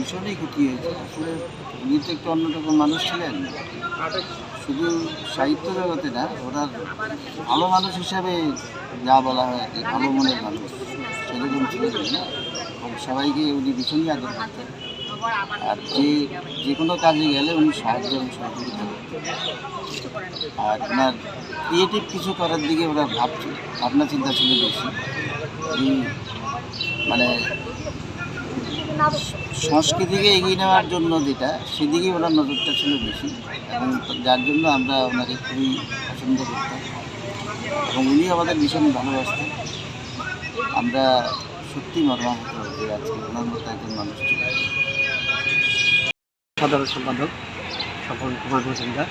ভীষণই ক্ষতি হয়েছে। আসলে উনি তো একটু অন্যরকম মানুষ ছিলেন। শুধু সাহিত্য জগতে না, ওনার ভালো মানুষ হিসাবে যা বলা হয় আর কি, ভালো মনের মানুষ। সেরকম ছিলেন সবাইকে উনি ভীষণই আদর করতেন। আর যে যে কোনো কাজে গেলে উনি সাহায্য এবং সহযোগিতা আর ওনার ক্রিয়েটিভ কিছু করার দিকে ওরা ভাব ভাবনা চিন্তা ছিল বেশি। মানে সংস্কৃতিকে এগিয়ে নেওয়ার জন্য যেটা সেদিকে ওনার নজরটা ছিল বেশি। এবং যার জন্য আমরা ওনাকে খুবই পছন্দ করতাম। এবং উনি আমাদের ভীষণ ভালোবাসতেন। আমরা সত্যি মর্মাহত যে আজকে ওনার মতো একজন মানুষ ছিল সাধারণ সম্পাদক স্বপন কুমার মজুমদার,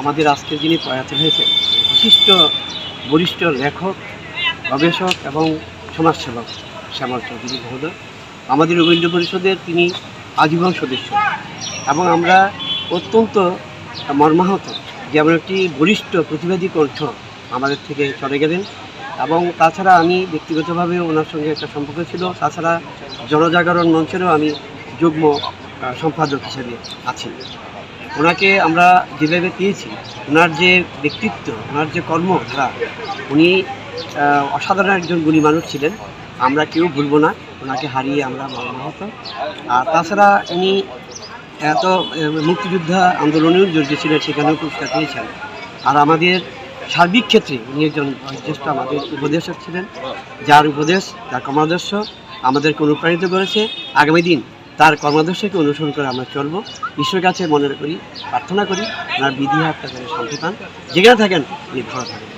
আমাদের আজকে যিনি প্রয়াত হয়েছেন, বিশিষ্ট বরিষ্ঠ লেখক, গবেষক এবং সমাজসেবক শ্যামল চৌধুরী মহোদয়। আমাদের রবীন্দ্র পরিষদের তিনি আজীবন সদস্য। এবং আমরা অত্যন্ত মর্মাহত যেমন একটি বরিষ্ঠ প্রতিবাদী কণ্ঠ আমাদের থেকে চলে গেলেন। এবং তাছাড়া আমি ব্যক্তিগতভাবে ওনার সঙ্গে একটা সম্পর্ক ছিল। তাছাড়া জনজাগরণ মঞ্চেরও আমি যুগ্ম সম্পাদক হিসেবে আছি। ওনাকে আমরা যেভাবে পেয়েছি, ওনার যে ব্যক্তিত্ব, ওনার যে কর্মধারা উনি অসাধারণ একজন গুণী মানুষ ছিলেন। আমরা কেউ ভুলবো না, ওনাকে হারিয়ে আমরা মর্মাহত আর তাছাড়া উনি এত মুক্তিযোদ্ধা আন্দোলনেও জড়িত ছিলেন, সেখানেও পুরস্কার পেয়েছেন। আর আমাদের সার্বিক ক্ষেত্রে উনি একজন জ্যেষ্ঠ আমাদের উপদেশক ছিলেন। যার উপদেশ, তার কর্মাদর্শ আমাদেরকে অনুপ্রাণিত করেছে। আগামী দিন তার কর্মাদর্শকে অনুসরণ করে আমরা চলবো। ঈশ্বরের কাছে মনে করি, প্রার্থনা করি, ওনার বিধি হাতটা করে শান্তি পান। যেখানে থাকেন উনি ভালো থাকেন।